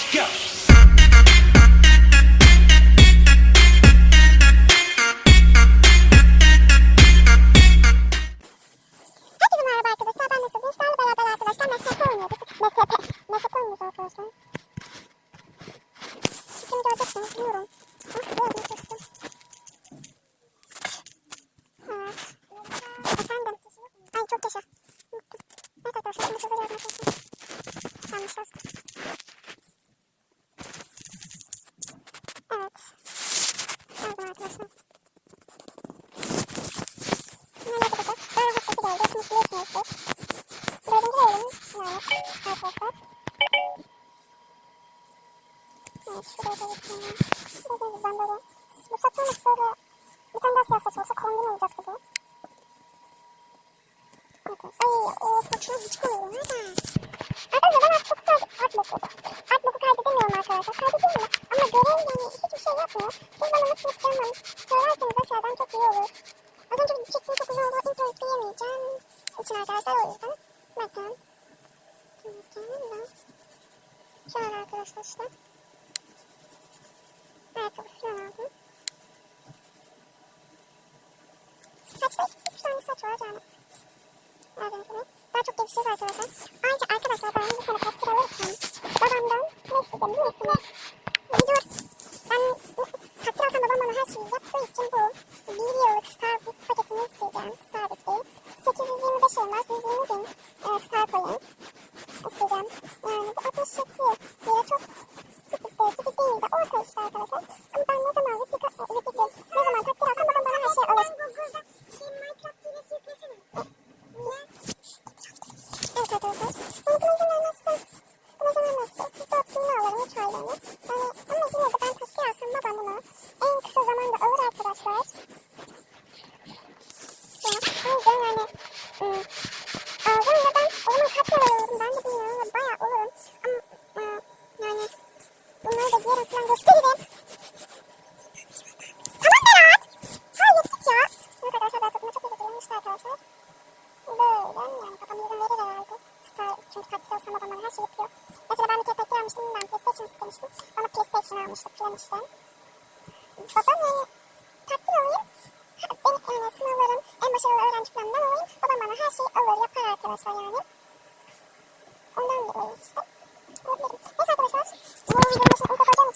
Let's go. Herkese merhaba arkadaşlar. Ben Mesut. Gençlerle arkadaşlar. Merhaba arkadaşlar. Böyle hastası geldi. Hepiniz biliyorsunuzdur. Dördüncü bölüm yani arkadaşlar. Evet şuraya da yapayım. Dediğim gibi ben böyle bu saçım hiç böyle bir tane daha siyah olsa kombin olacak gibi. Bakın. Ay o saçını hiç koyuyorum. Arkadaşlar ben Siz bana nasıl yapacağımı söylerseniz aşağıdan çok iyi olur. Az önce çektiğim çok uzun olduğu intro yükleyemeyeceğim. için arkadaşlar o yüzden. Bakın. Bakın da. Şöyle arkadaşlar işte. Ayakkabı falan aldım. Saçta iki tane saç var yani. Gördüğünüz gibi. Daha çok gelişeceğiz arkadaşlar. Ayrıca arkadaşlar ben bir tane takdir alırsam babamdan ne isteyeceğim biliyor musunuz? Dur. Ben takdir alsam babam bana her şeyi yaptığı için bu bir yıllık Starbuck paketini isteyeceğim. Starbuck'ı. 825 elmas, 120 bin e, Star coin isteyeceğim. Yani bu 67 lira çok küçük de küçük değil de orta işte arkadaşlar. Ama ben ne zaman Rütük, Rütük ne zaman takdir alsam babam bana her şeyi alır. Google'da şey Minecraft hilesi yüklesene. Niye? Evet arkadaşlar. Bunu kullanıcı vermezse, kullanıcı vermezse, dört günü alırım, üç aylığını. Yani ama yine de ben takdir alsam babam bunu en kısa zamanda alır arkadaşlar. Ya, o yüzden yani, ım, aldım ve ben o zaman kaç para alırım ben de bilmiyorum ama bayağı olurum. Ama ım, yani bunları da giyerim falan gösteririm. Tamam Berat. Ha yettik ya. Evet arkadaşlar ben takıma çok iyi gidiyorum işte arkadaşlar. Böyle yani babam izin verir herhalde. Star, çünkü takdir alsam babam bana her şey yapıyor. Mesela ben bir kere takdir almıştım ben PlayStation istemiştim. Bana PlayStation almıştı falan işte. Babam yani takdir alayım. Ben yani sınavlarım en başarılı öğrenci ben olayım. Babam bana her şeyi alır yapar arkadaşlar yani. Ondan dolayı işte. Olabilirim. Neyse arkadaşlar. Bu videonun başına ilk